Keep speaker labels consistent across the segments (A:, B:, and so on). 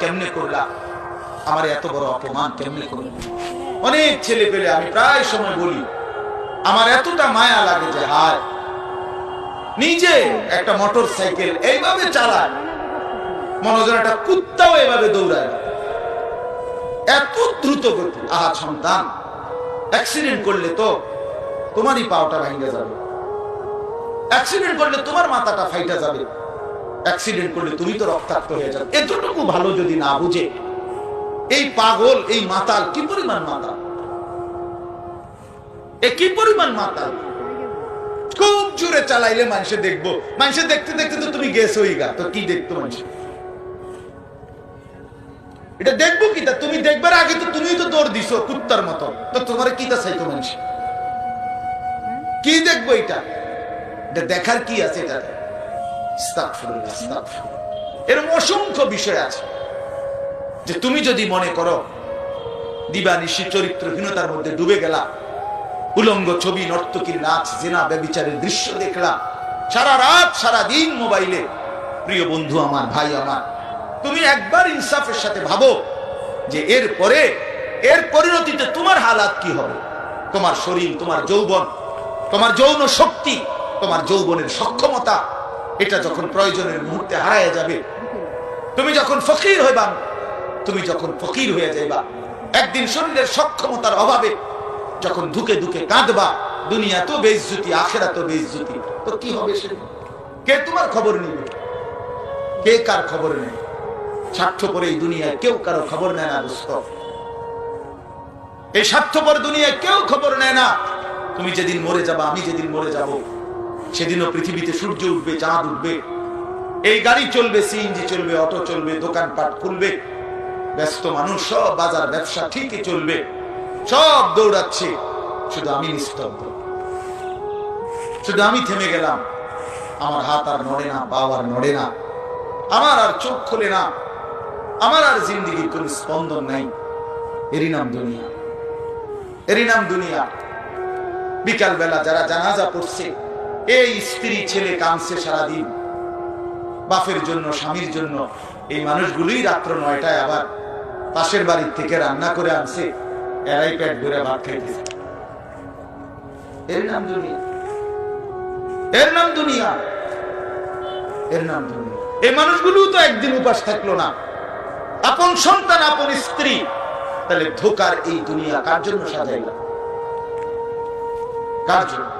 A: কেমনে করলা? আমার এত বড় অপমান কেমনে অনেক ছেলে পেলে আমি প্রায় সময় বলি, আমার এতটা মায়া লাগে যে নিজে একটা মোটর সাইকেল এইভাবে চালায় মনে একটা কুত্তাও এভাবে দৌড়ায় এত দ্রুত গতি, আহা সন্তান অ্যাক্সিডেন্ট করলে তো তোমারই পাওটা ভেঙে যাবে। অ্যাক্সিডেন্ট করলে তোমার মাথাটা ফাইটা যাবে। অ্যাক্সিডেন্ট করলে তুমি তো রক্তাক্ত হয়ে যাবে। এতটুকু ভালো যদি না বুঝে, এই পাগল, এই মাতাল, কি পরিমাণ মাতাল? এ কি পরিমাণ মাতাল? খুব জোরে চালাইলে মানুষে দেখব। মানুষে দেখতে দেখতে তো তুমি গেছোই গা তো কি দেখতো মানুষে? এটা দেখব কি? তা তুমি দেখবার আগে তো তুমি তো দৌড় দিছো, কুত্তার মতো। তো তোমার কি তা চাইতো মানুষ? কি দেখব এটা? এটা দেখার কি আছে আস্তাগফিরুল্লাহ। এরকম অসংখ্য বিষয় আছে যে তুমি যদি মনে করো দিবানিশি চরিত্রহীনতার মধ্যে ডুবে গেলা, উলঙ্গ ছবি নর্তকীর নাচ, জেনা, ব্যবিচারের দৃশ্য দেখলা, সারা রাত, সারা দিন মোবাইলে, প্রিয় বন্ধু আমার, ভাই আমার, তুমি একবার ইনসাফের সাথে ভাবো যে এর পরে এর পরিণতিতে তোমার হালাত কি হবে? তোমার শরীর, তোমার যৌবন, তোমার যৌন শক্তি, তোমার যৌবনের সক্ষমতা এটা যখন প্রয়োজনের মুহূর্তে হারায় যাবে, তুমি যখন ফকির হইবা, তুমি যখন ফকির হয়ে যাইবা, একদিন শরীরের সক্ষমতার অভাবে যখন ধুকে ধুকে কাঁদবা, দুনিয়া তো বেইজ্জতি, আখেরা তো বেইজ্জতি। তো কি হবে সে? কে তোমার খবর নিবে? কে কার খবর নেই স্বার্থপর এই দুনিয়ায় কেউ কারও খবর নেয় না, দোস্ত। এই স্বার্থপর দুনিয়ায় কেউ খবর নেয় না। তুমি যেদিন মরে যাবা, আমি যেদিন মরে যাব সেদিনও পৃথিবীতে সূর্য উঠবে, চাঁদ উঠবে। এই গাড়ি চলবে, সিএনজি চলবে, অটো চলবে, দোকানপাট খুলবে। ব্যস্ত মানুষ, সব বাজার ব্যবসা ঠিকই চলবে। সব দৌড়াচ্ছে। শুধু আমি নিস্তব্ধ। শুধু আমি থেমে গেলাম। আমার হাত আর নড়ে না পা আর নড়ে না। আমার আর চোখ খোলে না। আমার আর জিন্দিগির কোন স্পন্দন নাই। এরই নাম দুনিয়া। এরই নাম দুনিয়া। বিকাল বেলা যারা জানাজা পড়ছে এই স্ত্রী ছেলে কাঁদছে সারাদিন। বাপের জন্য, স্বামীর জন্য। এই মানুষগুলোই রাত্র নয়টায় আবার পাশের বাড়ির থেকে রান্না করে আনছে। এরাই পেট ভরে ভাত খাইতেছে। এর নাম দুনিয়া। এর নাম দুনিয়া। এর নাম দুনিয়া। এই মানুষগুলো তো একদিন উপাস থাকল না। আপন সন্তান, আপন স্ত্রী। তাহলে ধোকার এই দুনিয়া কার জন্য সাজাইলা কার জন্য?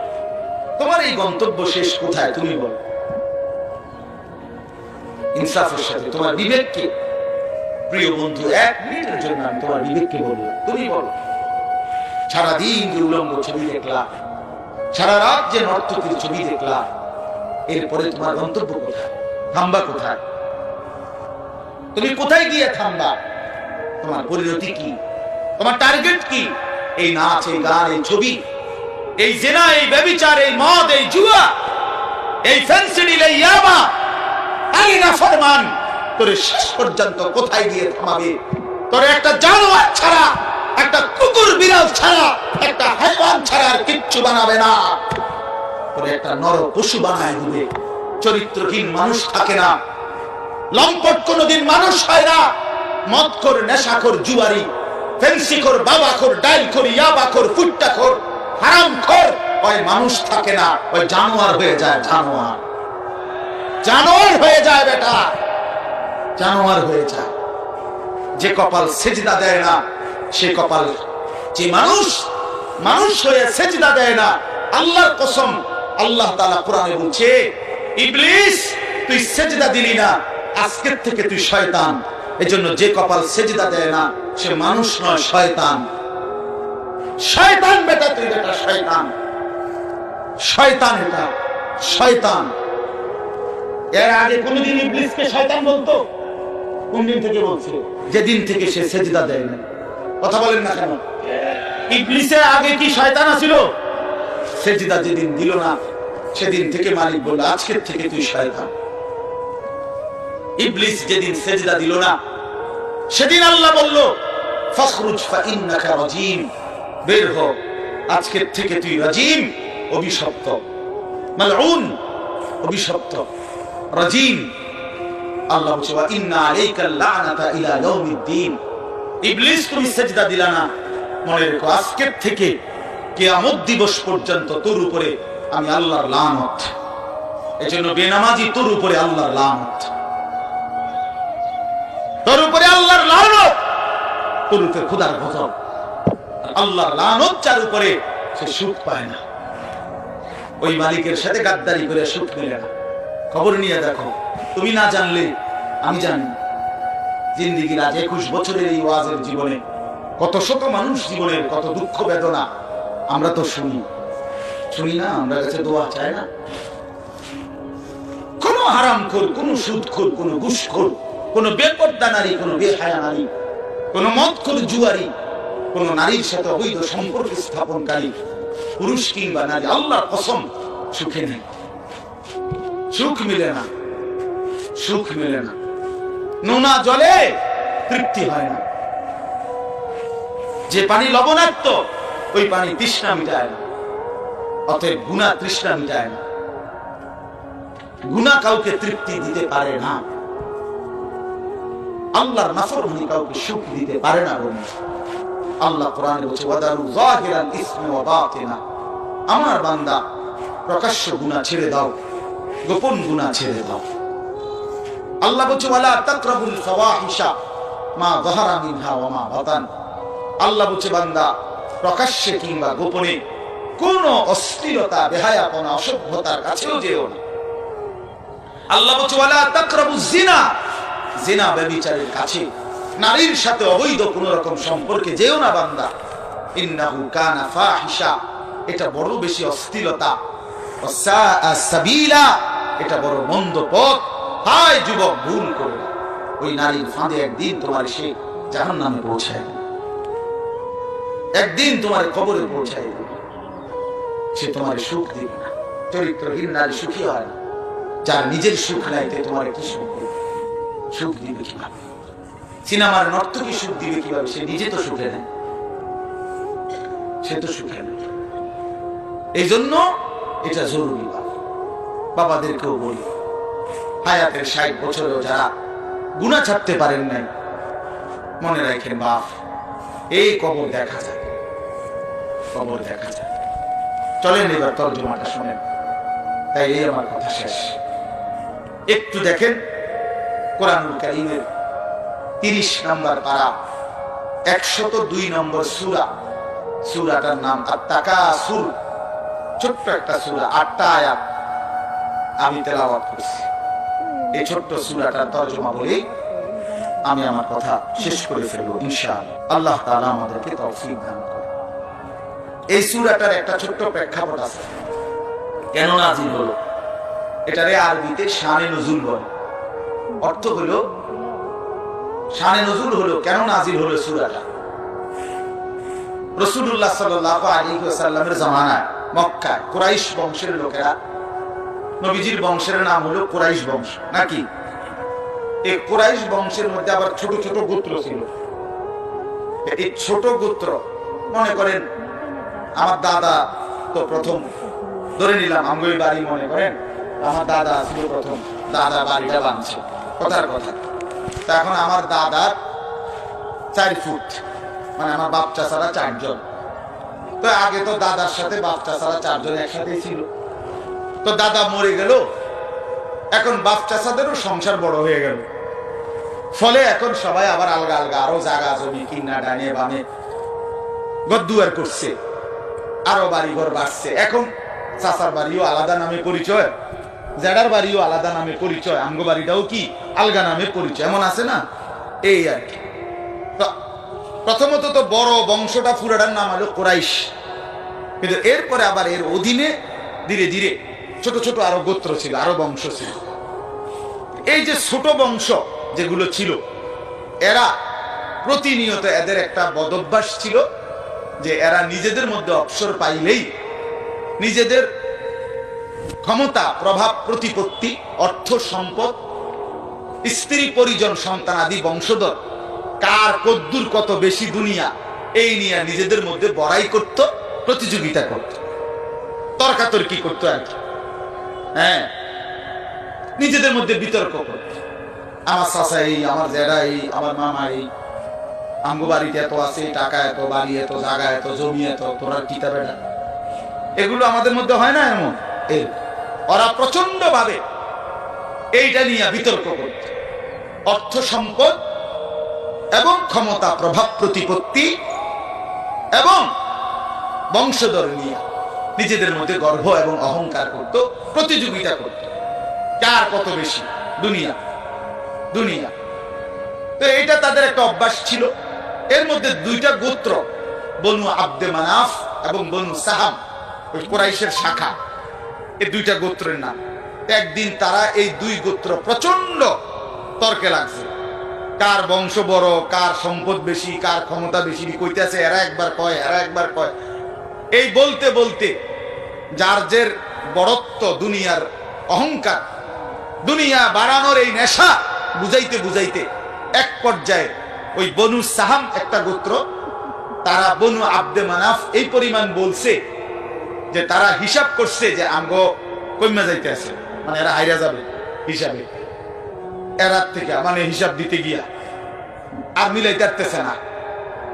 A: তোমার এই গন্তব্য শেষ কোথায়, তুমি বলো। ইনসাফের সাথে তোমার বিবেককে প্রিয় বন্ধু, এক মিনিটের জন্য আমি তোমার বিবেককে বলব, তুমি বলো। সারাদিন যে উলঙ্গ ছবি দেখলা, সারা রাত যে নর্তকীর ছবি দেখলা, এরপরে তোমার গন্তব্য কোথায়? থামবা কোথায়? তুমি কোথায় গিয়ে থামবা? তোমার পরিণতি কি? তোমার টার্গেট কি? এই নাচ, এই গান, এই ছবি এই জেনা, এই ব্যবিচার, এই মদ, এই জুয়া, এই ফেন্সিডিল, এই ইয়াবা এই না ফরমান, তোরে শেষ পর্যন্ত কোথায় গিয়ে থামাবে? তোরে একটা জানোয়ার ছাড়া, একটা কুকুর বিড়াল ছাড়া, একটা হাইওয়ান ছাড়া আর কিচ্ছু বানাবে না। তোরে একটা নর পশু বানায় দিবে। চরিত্রহীন মানুষ থাকে না। লম্পট কোনোদিন মানুষ হয় না। মদ মদখোর, নেশাখোর, জুয়ারি, ফেন্সিখোর, বাবাখোর, ডাইলখোর, ইয়াবাখোর, ফুট্টাখোর হারামখোর ওই মানুষ থাকে না, ওই জানোয়ার হয়ে যায়, জানোয়ার। জানোয়ার হয়ে যায় বেটা। জানোয়ার হয়ে যায়। যে কপাল সেজদা দেয় না, সে কপাল যে মানুষ মানুষ হয়ে সেজদা দেয় না, আল্লাহর কসম, আল্লাহ তাআলা কোরআনে বলছে, ইবলিস, তুই সেজদা দিলি না, আজকের থেকে তুই শয়তান। এজন্য যে কপাল সেজদা দেয় না, সে মানুষ নয়, শয়তান। শয়তান বেটা, তুই বেটা শয়তান। শয়তান এটা, শয়তান। এর আগে কোনদিন ইবলিসকে শয়তান বলতো? কোন দিন থেকে বলছে যেদিন থেকে সে সেজদা দেয় না কথা বলেন না কেন? ইবলিসের আগে কি শয়তান ছিল সেজদা যেদিন দিল না, সেদিন থেকে মালিক বলল, আজকের থেকে তুই শয়তান। ইবলিস যেদিন সেজদা দিল না, সেদিন আল্লাহ বলল, ফখরুজ ফাইন্নাকা রাজিম। বের হ। আজকের থেকে তুই রাজিম, অভিশপ্ত। মালউন, অভিশপ্ত। রাজিম। আল্লাহ বলছে ইন্না আলাইকা লানাতা ইলা ইয়াউমিদ্দিন। ইবলিস, তুমি মনে রেখো আজকের থেকে কিয়ামত দিবস পর্যন্ত তোর উপরে আমি আল্লাহর লানত। এজন্য বেনামাজি তোর উপরে আল্লাহর লানত। তোর উপরে আল্লাহর লানত। তোর উপরে খোদার গজব। আল্লাহর লানত যার উপরে সে সুখ পায় না। ওই মালিকের সাথে গাদ্দারি করে সুখ মেলে না। খবর নিয়ে দেখো, তুমি না জানলে আমি জানি জিন্দিগির আজ একুশ বছরের এই ওয়াজের জীবনে, কত শত মানুষ জীবনের কত দুঃখ বেদনা, আমরা তো শুনি। শুনি না, আমরা কাছে দোয়া চাই না। কোন হারাম খোর, কোন সুদ খোর, কোন ঘুষ খোর, কোন বেপর্দা নারী, কোন বেহায়া নারী, কোন মদ খোর, জুয়ারি কোন নারীর সাথে অবৈধ সম্পর্ক স্থাপনকারী, পুরুষ কিংবা নারী, আল্লাহর কসম, সুখে নেই। সুখ মিলে না। সুখ মিলে না। নোনা জলে তৃপ্তি হয় না। যে পানি লবণাক্ত, ওই পানি তৃষ্ণা মিটায় না। অতএব গুণা তৃষ্ণা মিটায় না। গুণা কাউকে তৃপ্তি দিতে পারে না। আল্লাহর নাফরমানি কাউকে সুখ দিতে পারে না বন্ধু আল্লাহ কোরআনে বলছে ওয়াদারু যাহিরাল ইসমি ওয়া বাতিনা। আমার বান্দা, প্রকাশ্য গুনাহ ছেড়ে দাও, গোপন গুনাহ ছেড়ে দাও। আল্লাহ বলছে, ওয়ালা তাকরাবুল ফাওয়াহিশা, মা যাহারা মিনহা ওয়া মা বাতান। আল্লাহ বলছে, বান্দা, প্রকাশ্যে কিংবা গোপনে কোন অশ্লীলতা বেহায়াপনা, অসভ্যতার কাছেও যেও না। আল্লাহ বলছে, ওয়ালা তাকরাবুজ জিনা। জিনা ব্যভিচারের কাছে। নারীর সাথে অবৈধ কোন রকম সম্পর্কে যেও না বান্দা। ইন্নাহু এটা বড় বেশি অস্থিরতা। এটা বড় মন্দ পথ। হায় যুবক, ভুল করো। ওই নারীর ফাঁদে একদিন তোমার সে জাহান নামে পৌঁছায় একদিন তোমার খবরে পৌঁছায় সে তোমার সুখ দিবে না। চরিত্রহীন নারী সুখী হয় না। যার নিজের সুখ নাই তোমার কি সুখ দিবে? সুখ দিবে কীভাবে? সিনেমার নর্তকী সুখ দিবে কীভাবে সে নিজে তো সুখে নেয়? সে তো সুখে নেয়। এই জন্য এটা জরুরি বাবা। বাবাদেরকেও বলি, হায়াতের ষাট বছরেও যারা গুণা ছাড়তে পারেন নাই, মনে রাখেন বাপ, এই কবর দেখা যায়। কবর দেখা যায়। চলেন এবার তর্জমাটা শুনেন। তাই এই আমার কথা শেষ। একটু দেখেন কোরআন কারিমের তিরিশ নম্বর পারা। একশত দুই নম্বর সুরা। সুরাটার নাম আত্মাকা সুর ছোট্ট একটা সুরা, আটটা আয়াত। আমি তেলাওয়াত করছি। এই ছোট্ট সুরাটার তর্জমা বলি আমি আমার কথা শেষ করে ফেলব, ইনশাআল্লাহ। আল্লাহ তাআলা আমাদেরকে তৌফিক দান করে এই সুরাটার একটা ছোট্ট প্রেক্ষাপট আছে। কেন নাজিল হলো? এটারে আরবিতে শানে নজুল বলে। অর্থ হলো শানে নজুল হলো, কেন নাজিল হলো সুরাটা? রসুল্লাহ সাল্লাহ আলী সাল্লামের জামানায়, মক্কায় কুরাইশ বংশের লোকেরা, নবীজির বংশের নাম হলো কুরাইশ বংশ, নাকি? এই কুরাইশ বংশের মধ্যে আবার ছোট ছোট গোত্র ছিল। এই ছোট গোত্র, মনে করেন, আমার দাদা তো প্রথম, ধরে নিলাম আমগই বাড়ি মনে করেন, আমার দাদা ছিল প্রথম, দাদা বাড়িটা বানছে কথার কথা। তা এখন আমার দাদার চার ফুট। মানে আমার বাপ চাচারা চারজন। তো আগে তো দাদার সাথে বাপ চাচারা চারজন একসাথে ছিল। তো দাদা মরে গেল। এখন বাপ চাচাদেরও সংসার বড় হয়ে গেল। ফলে এখন সবাই আবার আলগা আলগা, আরও জাগা জমি কিনা ডানে বামে গদ্দুয়ার করছে। আরও বাড়ি ঘর বাড়ছে। এখন চাচার বাড়িও আলাদা নামে পরিচয়। জেডার বাড়িও আলাদা নামে পরিচয়, আমগো বাড়িটাও কি আলগা নামে পরিচয়? এমন আছে না? এই আর কি। প্রথমত তো বড় বংশটা পুরাটার নাম হলো কোরাইশ। কিন্তু এরপরে আবার এর অধীনে ধীরে ধীরে ছোট ছোট আরও গোত্র ছিল, আরও বংশ ছিল। এই যে ছোট বংশ যেগুলো ছিল, এরা প্রতিনিয়ত এদের একটা বদভ্যাস ছিল যে এরা নিজেদের মধ্যে অবসর পাইলেই নিজেদের ক্ষমতা, প্রভাব, প্রতিপত্তি, অর্থ সম্পদ, স্ত্রী, পরিজন, সন্তান আদি, বংশধর, কার কদ্দুর কত বেশি দুনিয়া, এই নিয়ে নিজেদের মধ্যে বড়াই করত, প্রতিযোগিতা করত। তর্কাতর্কি করতো আর কি? হ্যাঁ নিজেদের মধ্যে বিতর্ক করত। আমার চাষা এই, আমার জেরা এই, আমার মামা এই, আমগো বাড়িতে এত আছে, টাকা এত, বাড়ি এত জায়গা এত, জমি এত, তোরা টিকা বেটা? এগুলো আমাদের মধ্যে হয় না এমন? এই ওরা প্রচণ্ড ভাবে এইটা নিয়ে বিতর্ক করত অর্থ সম্পদ এবং ক্ষমতা প্রভাব প্রতিপত্তি এবং বংশধর নিয়ে নিজেদের মধ্যে গর্ব এবং অহংকার করত, প্রতিযোগিতা করত। কার কত বেশি? দুনিয়া। দুনিয়া। তো এটা তাদের একটা অভ্যাস ছিল। এর মধ্যে দুইটা গোত্র, বনু আব্দে মানাফ এবং বনু সাহাম কোরাইশের শাখা। এই দুইটা গোত্রের নাম। একদিন তারা এই দুই গোত্র প্রচণ্ড তর্কে লাগছে। কার বংশ বড়, কার সম্পদ বেশি, কার ক্ষমতা বেশি কইতেছে, এরা একবার কয়, এরা একবার কয়। এই বলতে বলতে যার জের বড়ত্ব, দুনিয়ার অহংকার, দুনিয়া বাড়ানোর এই নেশা বুঝাইতে বুঝাইতে এক পর্যায়ে ওই বনু সাহাম একটা গোত্র, তারা বনু আব্দে মানাফ এই পরিমাণ বলছে যে তারা হিসাব করছে যে আঙ্গ কইমা যাইতে আছে। মানে এরা হাইরা যাবে হিসাবে। এরার থেকে মানে হিসাব দিতে গিয়া আর মিলাইতে পারতেছে না।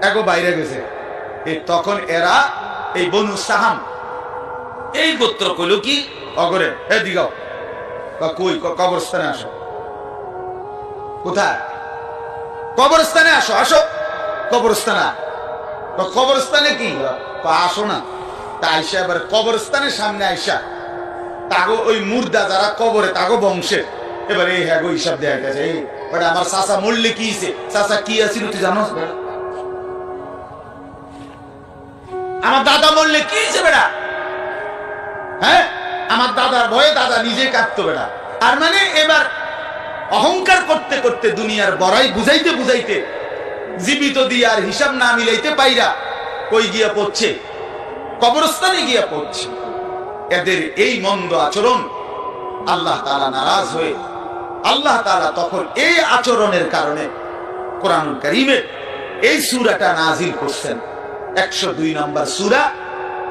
A: এগো বাইরে গেছে। এই তখন এরা এই বনু সাহাম। এই গোত্র কইল কি? অগরে এ দিগাও। বা কই কবরস্থানে আসো। কোথায়? কবরস্থানে আসো আসো। কবরস্থানে কবরস্থানে কি আসো না। তা আইসা এবার কবরস্থানের সামনে আইসা। তাগো ওই মুর্দা যারা কবরে, তাগো বংশের এবার এই হ্যাগো হিসাব দেয়া গেছে। এই আমার চাচা মরলে কি চাচা কি আছিল তুই বেটা? আমার দাদা মরলে কি বেটা হ্যাঁ? আমার দাদার ভয়ে দাদা নিজে কাঁদতো বেটা আর মানে এবার অহংকার করতে করতে দুনিয়ার বড়াই বুঝাইতে বুঝাইতে জীবিত দিয়ে আর হিসাব না মিলাইতে পাইরা কই গিয়া পড়ছে? কবরস্থানে গিয়া পড়ছে। এদের এই মন্দ আচরণ আল্লাহ তাআলা নারাজ হয়ে আল্লাহ তাআলা তখন এই আচরণের কারণে কোরআন করিমের এই সূরাটা নাজিল করছেন। একশো দুই নম্বর সূরা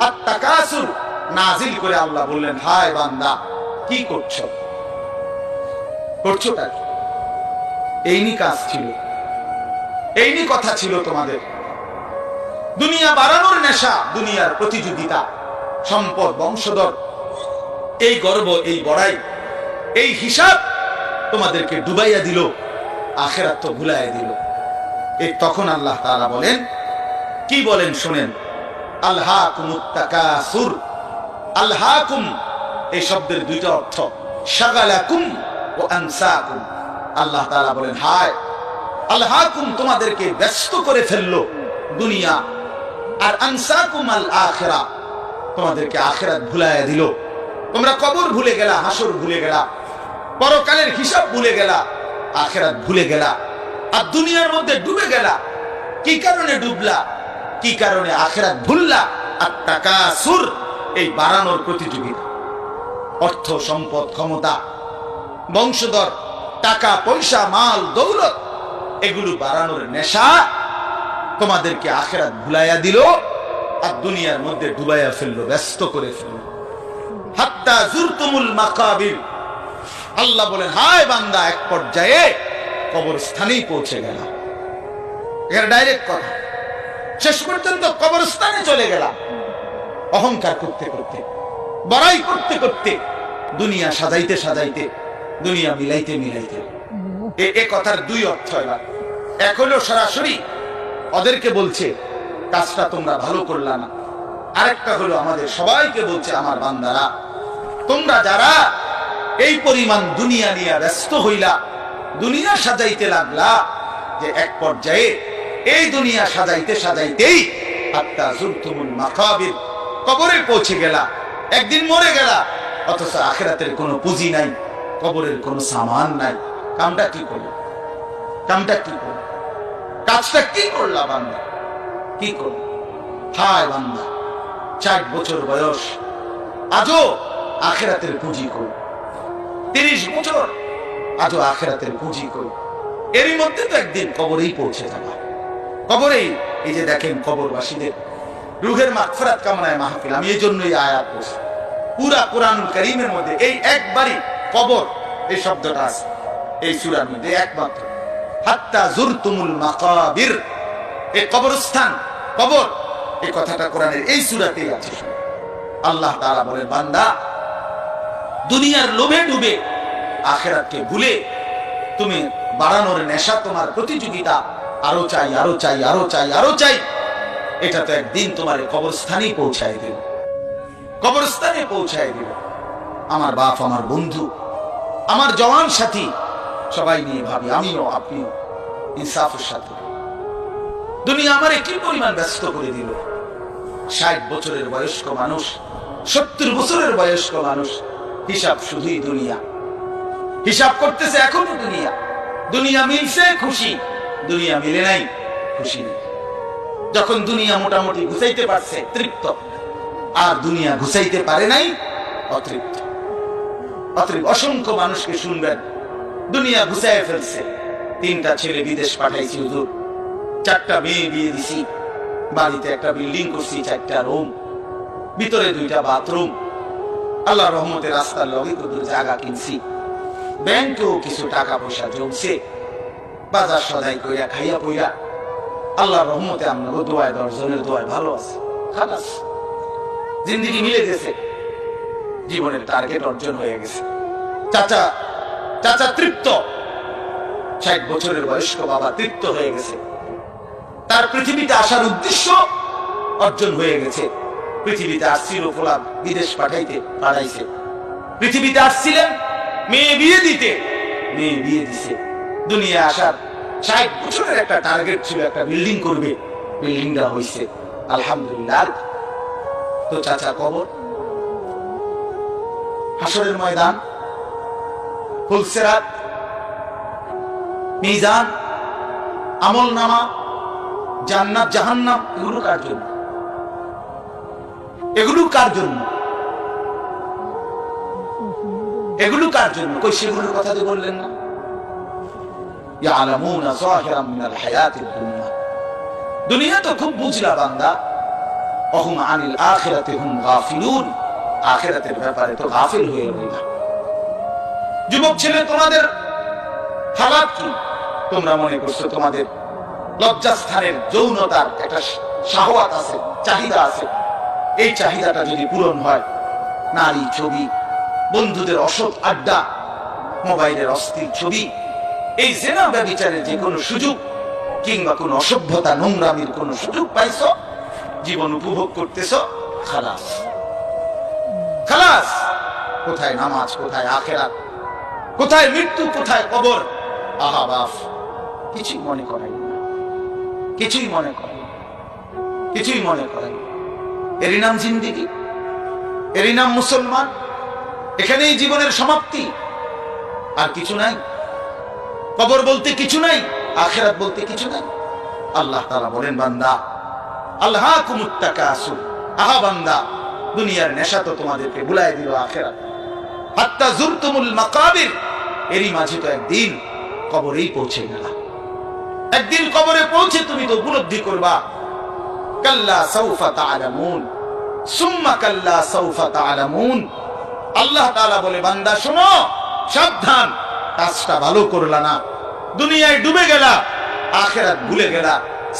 A: আত্মাকাসুর নাজিল করে আল্লাহ বললেন, হায় বান্দা, কি করছ? করছ কাজ এইনি কাজ ছিল। এইনি কথা ছিল তোমাদের। দুনিয়া বাড়ানোর নেশা, দুনিয়ার প্রতিযোগিতা, সম্পদ, বংশধর। এই গর্ব, এই বড়াই, এই হিসাব তোমাদেরকে ডুবাইয়া দিল, আখেরাত তো ভুলাইয়া দিল। এই তখন আল্লাহ তাআলা বলেন, কি বলেন শুনেন আল্লাহকুম এই শব্দের দুইটা অর্থ, শাগালাকুম ও আনসাকুম। আল্লাহ তাআলা বলেন, হায় আল্লাহকুম তোমাদেরকে ব্যস্ত করে ফেলল দুনিয়া আর আনসাকুম আল আখিরা। তোমাদেরকে আখিরাত ভুলাইয়া দিল। তোমরা কবর ভুলে গেলা, হাসর ভুলে গেলা, পরকালের হিসাব ভুলে গেলা, আখিরাত ভুলে গেলা, আর দুনিয়ার মধ্যে ডুবে গেলা। কি কারণে ডুবলা? কি কারণে আখিরাত ভুললা? আর টাকা সুর এই বাড়ানোর প্রতিযোগিতা অর্থ, সম্পদ, ক্ষমতা, বংশধর, টাকা, পয়সা, মাল, দৌলত, এগুলো বাড়ানোর নেশা তোমাদেরকে আখেরাত ভুলাইয়া দিল আর দুনিয়ার মধ্যে ডুবাইয়া ফেলল, ব্যস্ত করে ফেলল। হাত্তা জুরতুমুল মাকাবির। আল্লাহ বলেন, হায় বান্দা, এক পর্যায়ে কবরস্থানেই পৌঁছে গেল এখানে ডাইরেক্ট কথা, শেষ পর্যন্ত কবরস্থানে চলে গেলাম। অহংকার করতে করতে, বড়াই করতে করতে, দুনিয়া সাজাইতে সাজাইতে, দুনিয়া মিলাইতে মিলাইতে। এ কথার দুই অর্থ এবার। এক হলো সরাসরি ওদেরকে বলছে, কাজটা তোমরা ভালো করলা না। আরেকটা হলো আমাদের সবাইকে বলছে, আমার বান্দারা, তোমরা যারা এই পরিমাণ দুনিয়া নিয়ে ব্যস্ত হইলা, দুনিয়া সাজাইতে লাগলা, যে এক পর্যায়ে এই দুনিয়া সাজাইতে সাজাইতেই আত্মা জুরতুমুল মাকাবির কবরে পৌঁছে গেলা। একদিন মরে গেলা, অথচ আখেরাতের কোনো পুঁজি নাই, কবরের কোনো সামান নাই। কামটা কি করল? কামটা কি করল? কাজটা কি করলা বান্দা? কি করল হায় বান্দা ষাট বছর বয়স। আজও আখেরাতের পুঁজি কর তিরিশ বছর আজও আখেরাতের পুঁজি কর এরই মধ্যে তো একদিন কবরেই পৌঁছে যাবা। কবরেই এই যে দেখেন কবরবাসীদের রুহের মাগফিরাত কামনায় মাহফিল। আমি এই জন্যই আয়াত করছি পুরা কোরআন করিমের মধ্যে এই একবারই কবর এই শব্দটা আছে এই সূরার মধ্যে একমাত্র। হাত্তা জুরতুমুল মাকাবির। কবরস্থান, কবর, এই কথাটা কোরআনের এই সূরাতেই আছে। আল্লাহ তাআলা বলেন দুনিয়ার লোভে ডুবে আখেরাতকে ভুলে তুমি বাড়ানোর নেশা তোমার প্রতিযোগিতা, আরও চাই আরও চাই আরও চাই আরও চাই, এটা তো একদিন তোমার কবরস্থানেই পৌঁছায় দিল কবরস্থানে পৌঁছায় দিল আমার বাপ, আমার বন্ধু, আমার জওয়ান সাথী সবাই নিয়ে ভাবি, আমিও আপনিও ইনসাফের সাথে। দুনিয়া আমার কি পরিমাণ ব্যস্ত করে দিল? ষাট বছরের বয়স্ক মানুষ, সত্তর বছরের বয়স্ক মানুষ, হিসাব শুধুই দুনিয়া। হিসাব করতেছে এখনও দুনিয়া। দুনিয়া মিলছে, খুশি। দুনিয়া মিলে নাই, খুশি নেই। যখন দুনিয়া মোটামুটি ঘুষাইতে পারছে, তৃপ্ত। আর দুনিয়া ঘুষাইতে পারে নাই, অতৃপ্ত। অতৃপ্ত। অসংখ্য মানুষকে শুনবেন। দুনিয়া ঘুষাই ফেলছে। তিনটা ছেলে বিদেশ পাঠাইছি, হুজুর। চারটা মেয়ে বিয়ে দিছি। বাড়িতে একটা বিল্ডিং করছি, চারটা রুম ভিতরে দুইটা বাথরুম আল্লাহ রহমতের রাস্তার লগে কত জায়গা কিনছি। ব্যাংকেও কিছু টাকা পয়সা জমছে। বাজার সদাই কইরা, খাইয়া পইরা। আল্লাহ রহমতে আমরা দোয়ায় দশজনের দোয়ায় ভালো আছে, খালাস। জিন্দিগি মিলে গেছে। জীবনের টার্গেট অর্জন হয়ে গেছে। চাচা চাচা তৃপ্ত। ষাট বছরের বয়স্ক বাবা তৃপ্ত হয়ে গেছে। তার পৃথিবীতে আসার উদ্দেশ্য অর্জন হয়ে গেছে। পৃথিবীতে আসছিল ফোলাম বিদেশ পাঠাইতে পাঠাইছে। পৃথিবীতে আসছিলেন, মেয়ে বিয়ে দিতে। মেয়ে বিয়ে দিছে। দুনিয়া আসার ষাট বছরের একটা টার্গেট ছিল, একটা বিল্ডিং করবে। বিল্ডিংটা হয়েছে আলহামদুলিল্লাহ। তো চাচা কবর? হাসরের ময়দান? ফুলসেরাত মিজান, আমল নামা, জান্নাত, জাহান্নাম, এগুলো কার জন্য? এগুলো কার জন্য? এগুলো কার জন্য? কই সেগুলোর কথা তো বললেন না। আখিরাতের ব্যাপারে তো গাফিল হয়ে রইলা যুবক ছেলে, তোমাদের হালাত কি? তোমরা মনে করছ তোমাদের লজ্জাস্থানের যৌনতার একটা শাহওয়াত আছে, চাহিদা আছে। এই চাহিদাটা যদি পূরণ হয়, নারী ছবি, বন্ধুদের অসৎ আড্ডা, মোবাইলের অস্থির ছবি, এই জেনা ব্যবচারের যে কোনো সুযোগ কিংবা কোন অসভ্যতা, নোংরামির কোন সুযোগ পাইছ, জীবন উপভোগ করতেছ, খালাস। খালাস! কোথায় নামাজ, কোথায় আখেরাত? কোথায় মৃত্যু কোথায় কবর? আহা বাফ। কিছুই মনে করাই না। কিছুই মনে করাই না। কিছুই মনে করাই না। এরই নাম জিন্দিগি? এরই নাম মুসলমান? এখানেই জীবনের সমাপ্তি? আর কিছু নাই? কবর বলতে কিছু নাই আখেরাত বলতে কিছু নাই। আল্লাহ তারা বলেন বান্দা আল্লাহ কুমুত্তাকা আসুন আহা বান্দা দুনিয়ার নেশা তো তোমাদেরকে বুলাই দিল আখেরাত। হাত্তা জুরতুমুল মাকাবির। এরই মাঝে তো একদিন কবরেই পৌঁছে গেলা একদিন কবরে পৌঁছে তুমি তো উপলব্ধি করবা, কাল্লা সাউফা তাআলামুন, সুম্মা কাল্লা সাউফা তাআলামুন। আল্লাহ তাআলা বলে, বান্দা, শোনো, সাবধান, কাজটা ভালো করলা না। দুনিয়ায় ডুবে গেলা, আখেরাত ভুলে গেলা,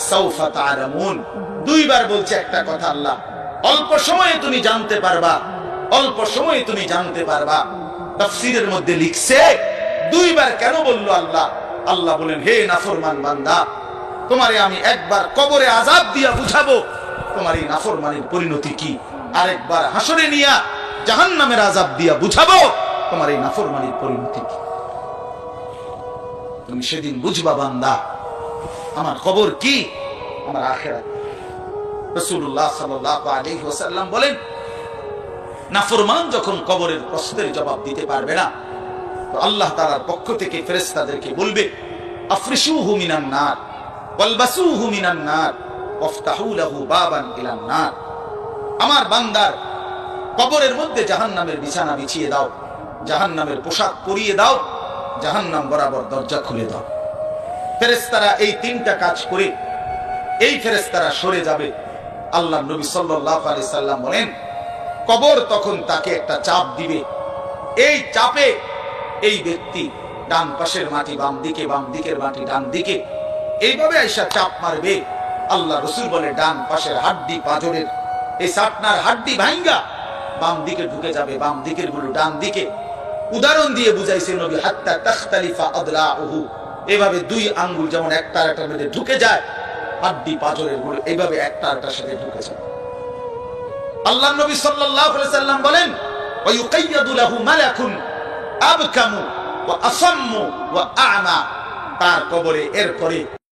A: সাউফা তাআলামুন। দুইবার বলছে একটা কথা আল্লাহ, অল্প সময়ে তুমি জানতে পারবা, অল্প সময়ে তুমি জানতে পারবা। তাফসীরের মধ্যে লিখছে দুইবার কেন বলল আল্লাহ? আল্লাহ বলেন, হে নাফরমান বান্দা, তোমারে আমি একবার কবরে আজাব দিয়া বুঝাবো। তোমার এই নাফরমানের পরিণতি কি? আরেকবার হাসরে নিয়া জাহান্নামের আজাব দিয়া বুঝাবো, তোমার এই নাফরমানের পরিণতি কি? তুমি সেদিন বুঝবা বান্দা, আমার খবর কি? আমার আখেরাত। রসুল্লাহ সাল্লাম বলেন, নাফরমান যখন কবরের প্রশ্নের জবাব দিতে পারবে না আল্লাহ তালার পক্ষ থেকে ফেরেস্তাদেরকে বলবে আফ্রিসুহু মিনান নার, ওয়ালবাসুহু মিনান নার, ওয়াফতাহু লাহু বাবান আমার বান্দার কবরের মধ্যে জাহান্নামের বিছানা বিছিয়ে দাও, জাহান্নামের পোশাক পরিয়ে দাও, জাহান্নাম বরাবর দরজা খুলে দাও। ফেরেশতারা এই তিনটা কাজ করে, এই ফেরেশতারা সরে যাবে। আল্লাহ নবী সাল্লাল্লাহু আলাইহি সাল্লাম বলেন, কবর তখন তাকে একটা চাপ দিবে। এই চাপে এই ব্যক্তি ডান পাশের মাটি, বাম দিকে, বাম দিকের মাটি, ডান দিকে। এইভাবে আইসা চাপ মারবে। আল্লাহ রসুল বলে, ডান পাশের হাড্ডি পাজরের, এই সাপনার হাড্ডি ভাঙ্গা বাম দিকে ঢুকে যাবে, বাম দিকেরগুলো ডান দিকে। উদাহরণ দিয়ে বুঝাইছে নবী, হাত্তা তাখতালিফা আদলাহু এভাবে দুই আঙ্গুল যেমন একটা একটার মধ্যে ঢুকে যায়, হাড্ডি পাজরেরগুলো এইভাবে একটা একটার সাথে ঢুকে যায়। আল্লাহ নবী সাল্লাল্লাহু আলাইহি সাল্লাম বলেন, ওয়া লাহু মালাকুন। আবকামু ও আসাম্মু ও আনা তার কবরে এরপরে